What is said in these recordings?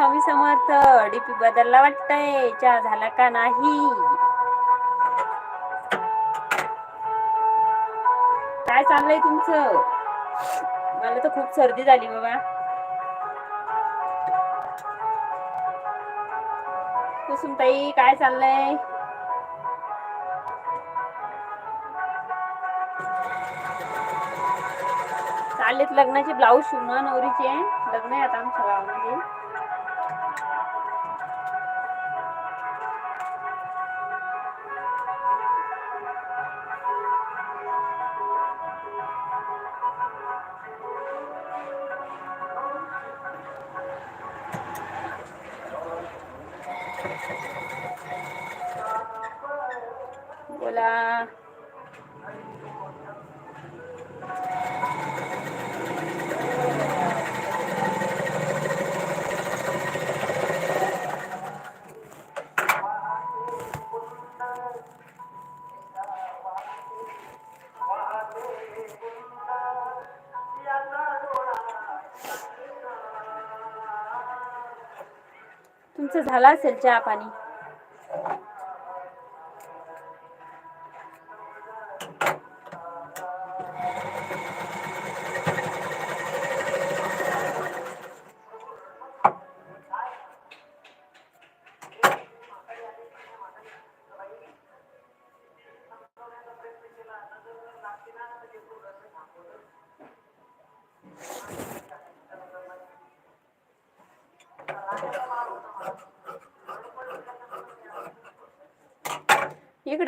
Swami Samarth DP बदलला वाटतंय. चहा झाला का नाही? काय चाललंय तुमचं? मला तर खूप सर्दी झाली बाबा. कुसुम ताई काय चाललंय? चाललेत लग्नाचे ब्लाऊज शिवणं नवरीचे. लग्न आहे आता आमच्या गावामध्ये. तुमचं झालं असेल चहा पाणी?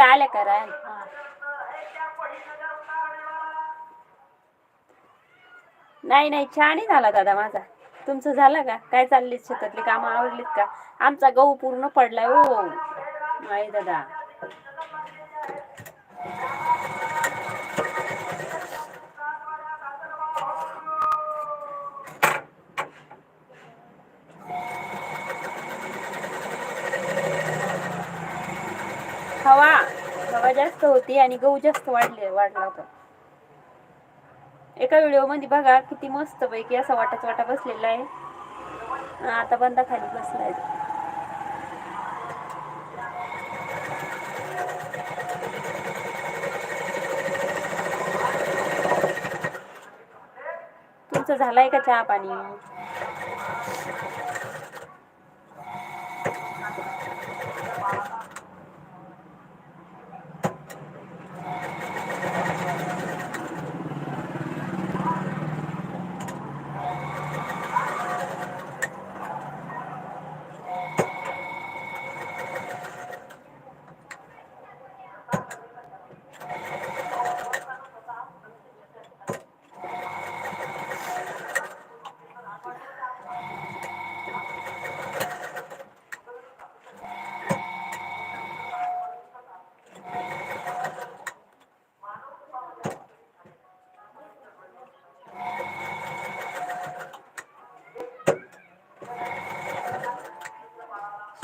इकडे आल्या करा नाही नाही छानही झाला दादा माझा. तुमचं झालं का? काय चालले शेतातली कामं? आवडलीत का? आमचा गहू पूर्ण पडलाय हो. नाही दादा हवा हवा जास्त होती आणि गहू जास्त वाढले वाढला होता. एका व्हिडिओमध्ये बघा किती मस्त पैकी असा वाटाच वाटा बसलेला आहे. आता बंदा खाली बसलाय तुमचं झालंय का चहा पाणी?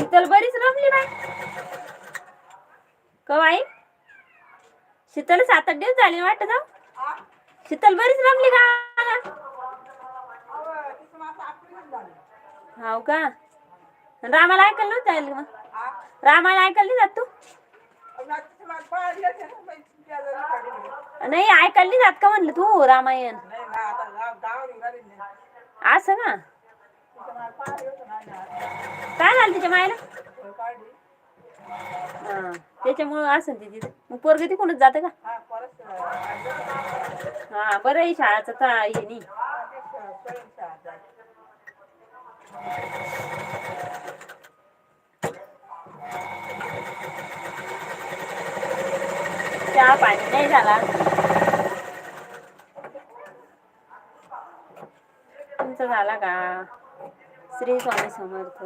शीतल बरीच रमली बाई. कवाई शीतल सात आठ दिवस झाले वाटत. ना शीतल बरीच रमली का? हाव का? रामाला ऐकायला नव्हतं जाईल मग. रामाला ऐकायला नाही जात तू? नाही ऐकायला नाही जात का म्हणलं तू रामायण? असं का? काय झालं तिच्या मायला? हा त्याच्यामुळं असं ती तिथे. मग पोरग तिकडूनच जातं का? हा बरं आहे शाळाचं तर हे नाही. चहा पाणी नाही झाला. तुमचा झाला का? श्री स्वामी समर्थ.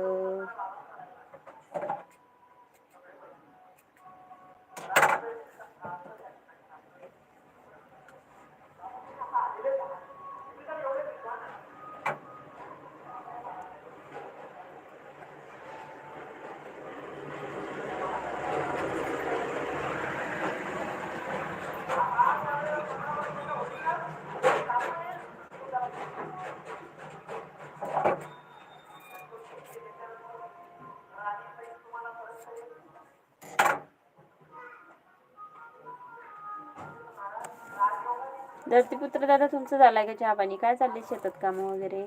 धरतीपुत्र दादा तुमचं झालाय का चहा पाणी? काय चालले शेतात कामं वगैरे?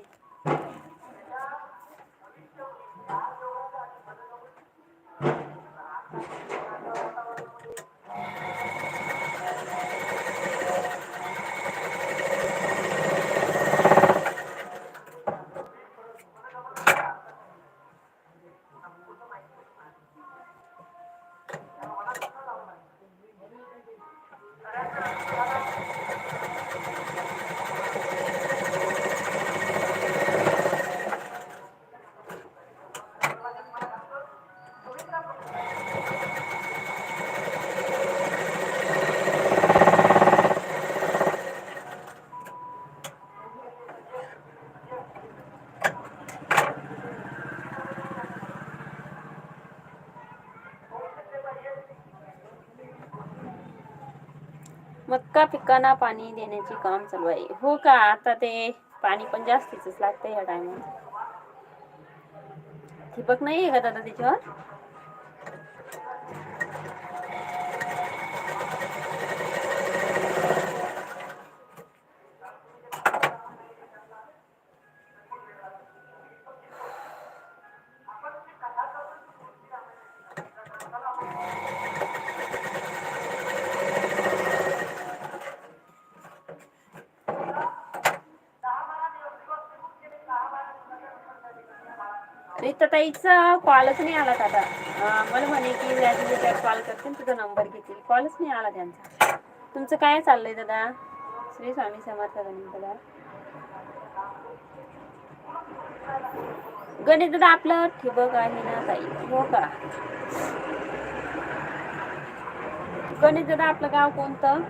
मक्का पिकांना पाणी देण्याचे काम चालू आहे. हो का? आता ते पाणी पण जास्तीच लागतं या टायमात ठिबक नाही आहे का दादा त्याच्यावर? ताईचा कॉलच नाही आला दादा मला म्हणे की कॉल करतील तुझा नंबर घेतील. कॉलच नाही आला त्यांचा. तुमचं काय चाललंय दादा? श्री स्वामी समर्थ गणेश दादा. गणेश दादा आपलं ठिबक आहे ना ताई? हो का? गणेश दादा आपलं गाव कोणतं?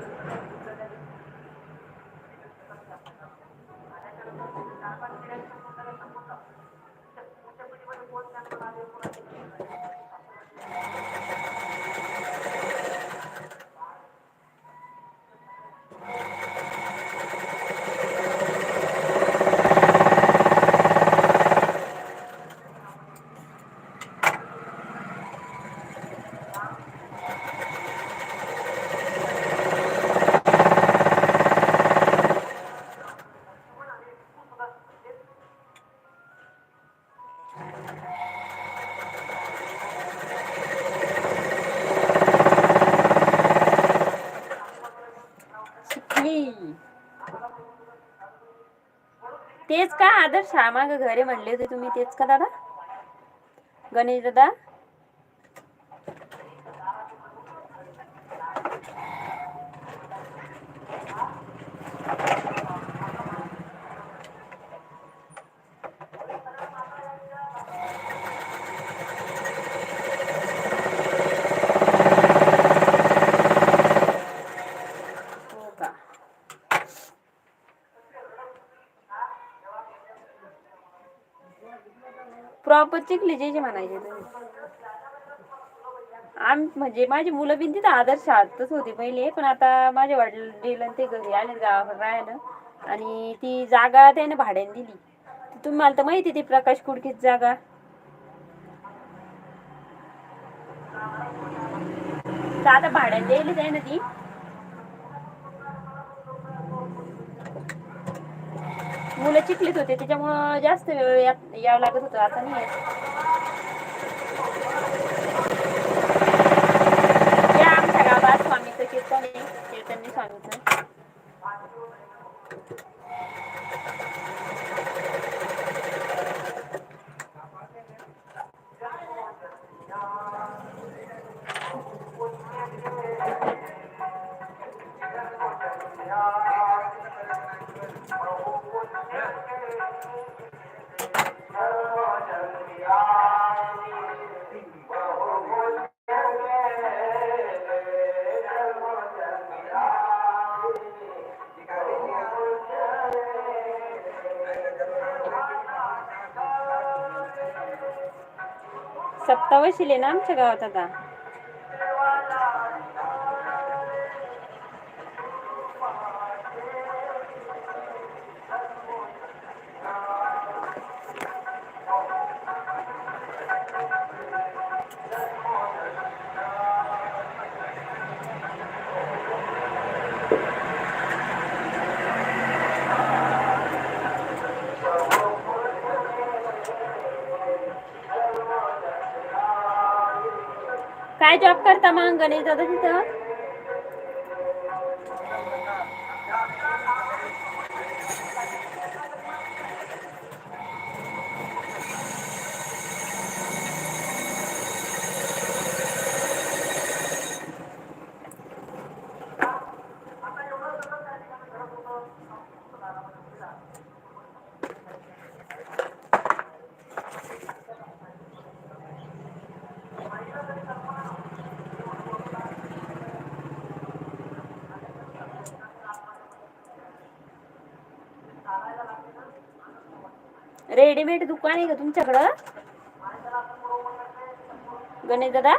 का आदर्श माग घरे म्हणले होते तुम्ही तेच का दादा? गणेश दादा हो का प्रॉपर चिखली जे जे म्हणायचे तुम्ही आम म्हणजे माझी मुलं बिन तिथं आदर्श शाळेतच होती पहिले पण आता माझे वडील आणि ते घरी आले गावाकडे राहायला. आणि ती जागा त्याने भाड्याने दिली. तुम्ही तुम्हाला तर माहिती ती प्रकाश कुडकीत जागा. तर आता भाड्याने दिली आहे ना ती. मुलं चिखलीत होते त्याच्यामुळं जास्त वेळ यावं लागत होतं आता नाही या आमच्या गावात स्वामीचं कीर्तन आहे चैतन्य स्वामीचं. सप्तावशील ना आमच्या गावात आता? गणेश दादा तिथं रेडीमेड दुकान आहे का तुमच्याकडं? गणेश दादा?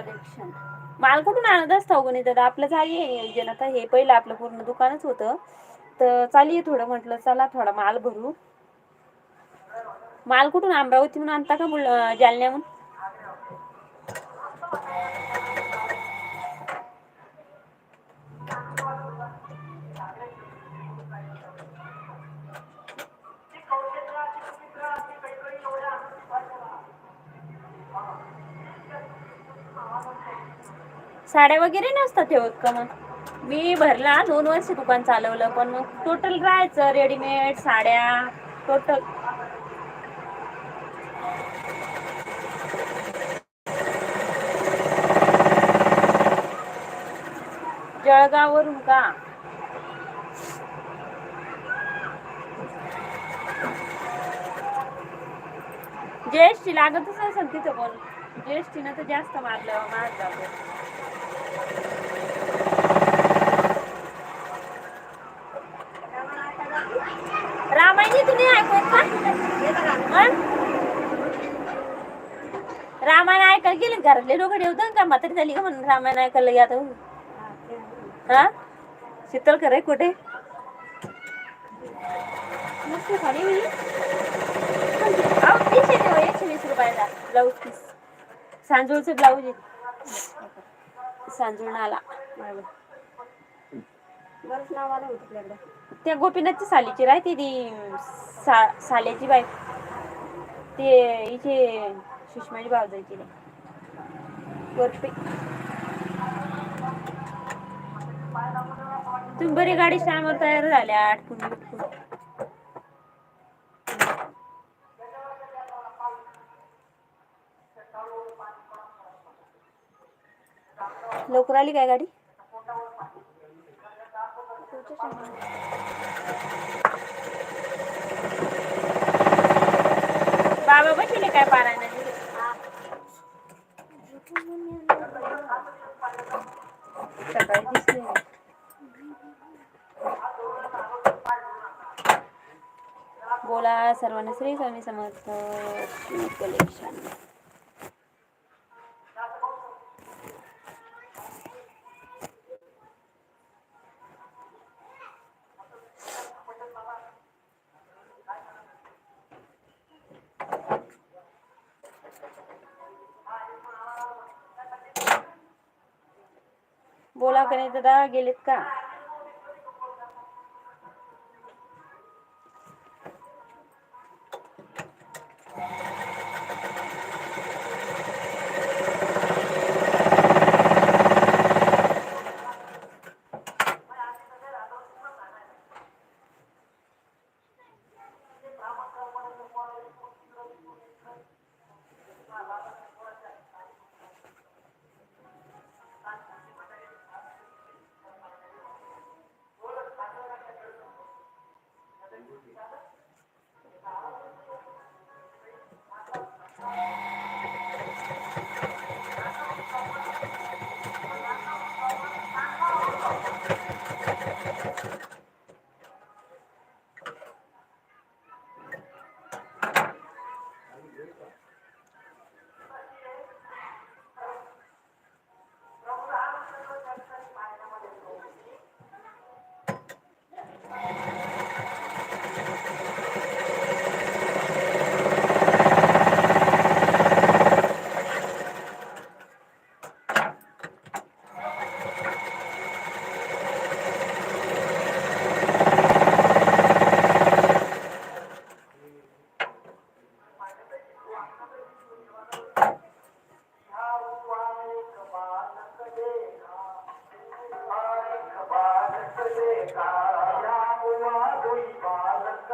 कलेक्शन माल कुठून आणत असता गणेश दादा आपलं झाली आहे नियोजन. आता हे पहिलं आपलं पूर्ण दुकानच होतं. तर चालीये थोडं म्हटलं चला थोडा माल भरू. माल कुठून अमरावतीहून आणता का बुल जालन्याहून? साड्या वगैरे नसतात ठेवत का मग मी भरला दोन वर्ष दुकान चालवलं पण मग टोटल राहायचं रेडीमेड साड्या टोटल जळगाववरून का? ज्येष्ठी लागतच असेल तिथं पण. ज्येष्ठीनं न तर जास्त मारलं महाग रामायणी तुम्ही ऐकत का? रामायण ऐकायला गेले घरातले लोक ठेवतात का म्हातारी झाली का म्हणून रामायण ऐकायला या हा? शीतल खरे कुठे? एकशे वीस रुपयाला ब्लाऊज पीस ब्लाऊज आहे. बरंच नाव आलं होतं आपल्याकडे त्या गोपीनाथची सालीची राहते ती सा साल्याची बाई. ते इथे सुषमाची भाव जायची तुम्ही बरी गाडी श्यामवर तयार झाल्या आठवून लवकर आली काय गाडी? बाबा बसले काय पारायण? सकाळी दिसले बोला सर्वांना श्री स्वामी समर्थ. कलेक्शन बोला गणेश गेलेत का?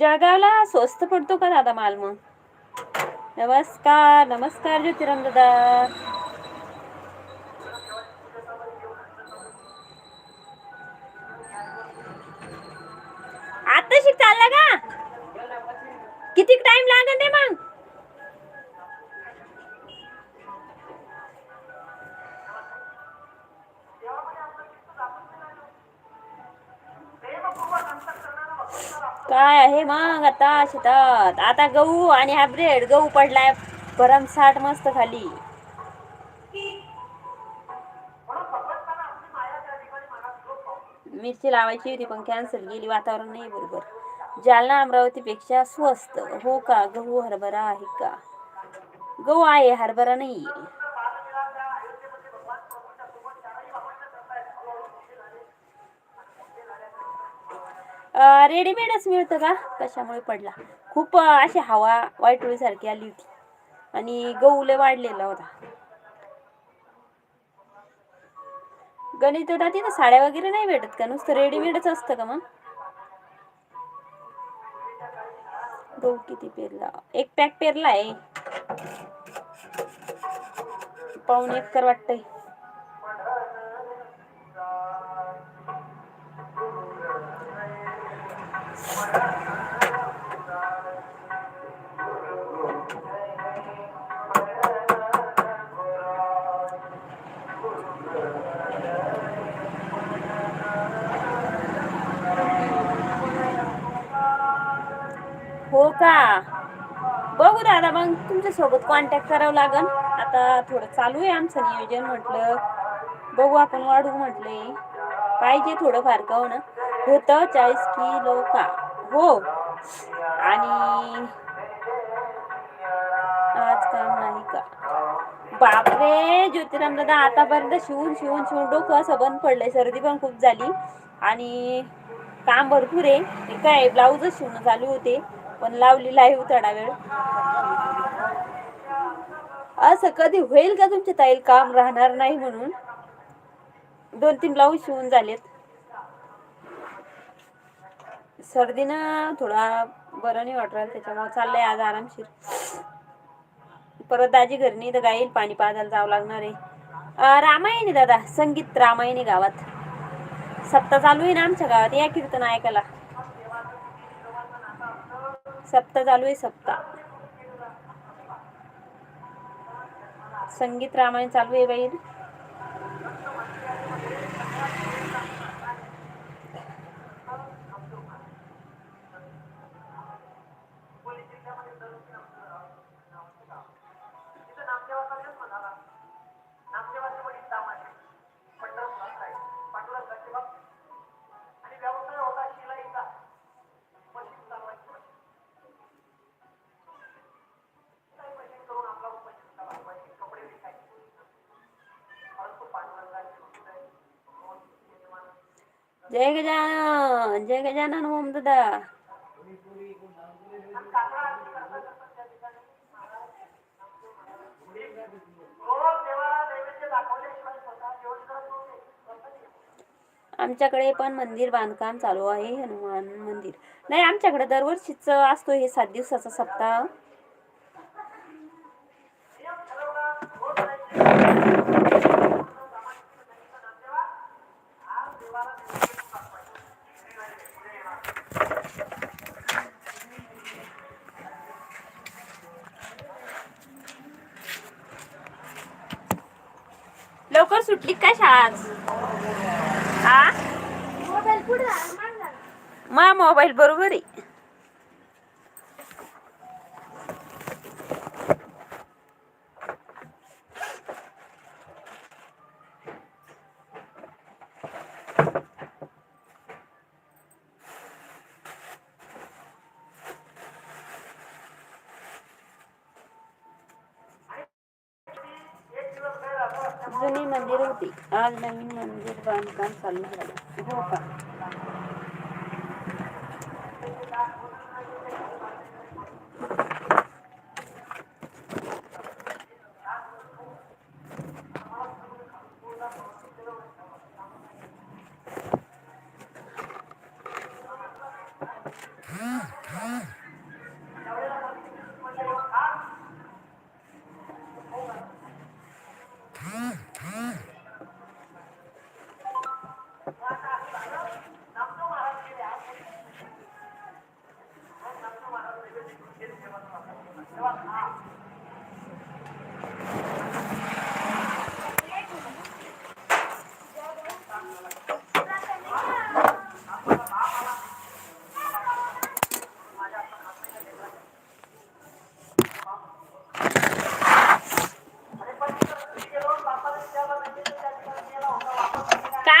जळगावला स्वस्त पडतो का दादा माल मग? नमस्कार नमस्कार ज्योतिराम दादा. काय आहे मग आता शेतात? आता गहू आणि हायब्रिड गहू पडलाय. भरमसाठ मस्त खाली. मिरची लावायची होती पण कॅन्सल गेली. वातावरण नाही बरोबर. जालना अमरावतीपेक्षा स्वस्त. हो का? गहू हरभरा आहे का? गहू आहे हरभरा नाही. रेडीमेडच मिळतं का? कशामुळे पडला? खूप अशी हवा वाईट सारखी आली होती. आणि गहू लय वाढलेला होता. गणित होता तिथं साड्या वगैरे नाही भेटत का? नुसतं रेडीमेडच असतं का मग? गहू किती पेरला? एक पॅक पेरला आहे पाऊन एकर वाटतंय. का बघू दादा मग तुमच्यासोबत कॉन्टॅक्ट करावं लागन. आता थोडं चालू आहे आमचं नियोजन म्हटलं. बघू आपण वाढू म्हटले. पाहिजे थोडं का हो ना होतं चाळीस किलो का? हो. आणि आज काम नाही का? बापरे ज्योतिराम दादा आतापर्यंत शिवून शिवून शिवून डोकं असं बंद पडलंय. सर्दी पण खूप झाली. आणि काम भरपूर आहे. काय ब्लाऊजच शिवणं चालू होते. पण लावलेला आहे थोडा वेळ. असं कधी होईल का तुमच्या ताईल काम राहणार नाही म्हणून? दोन तीन ब्लाऊज शिवून झालेत. सर्दीनं थोडा बरं नाही वाटत त्याच्यामुळे चाललंय आज आरामशीर. परत दाजी घरी नाही तर गाईल पाणी पाजायला जावं लागणार आहे. रामायणी दादा संगीत रामायणी गावात. सप्ताह चालू आहे ना आमच्या गावात या कीर्तन ऐकायला. सप्ताह चालू आहे सप्ताह संगीत रामायण चालू आहे बाई जय गजानन जय गजानन ओम दादा. आमच्याकडे पण मंदिर बांधकाम चालू आहे हनुमान मंदिर. नाही आमच्याकडे दरवर्षीच असतो हे सात दिवसाचा सप्ताह. लवकर सुटली काय शाळा? आज? मा मोबाईल बरोबर आहे जुनी मंदिर होती आज नवीन मंदिर बांधकाम चालू झालं हो का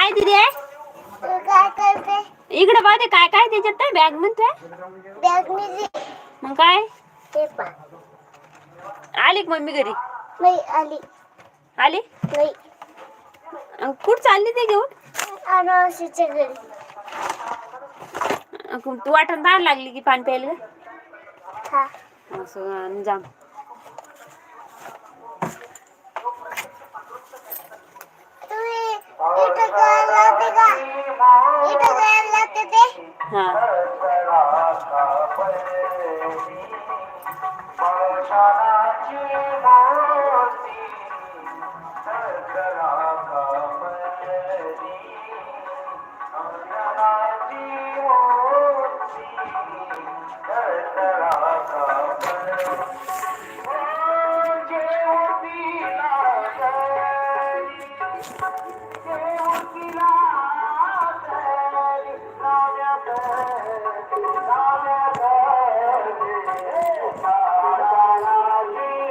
म्हणते ते तू काय करते पाहते काय काय त्याच्यात काय बॅग म्हणते बॅग मी मग काय? ते आली का मम्मी घरी? नाही आली. आली? नाही. कुठं चालली ते घेऊन? घरी. तू वाटण ताण लागली की पाणी प्यायला? हा. असं जाम ते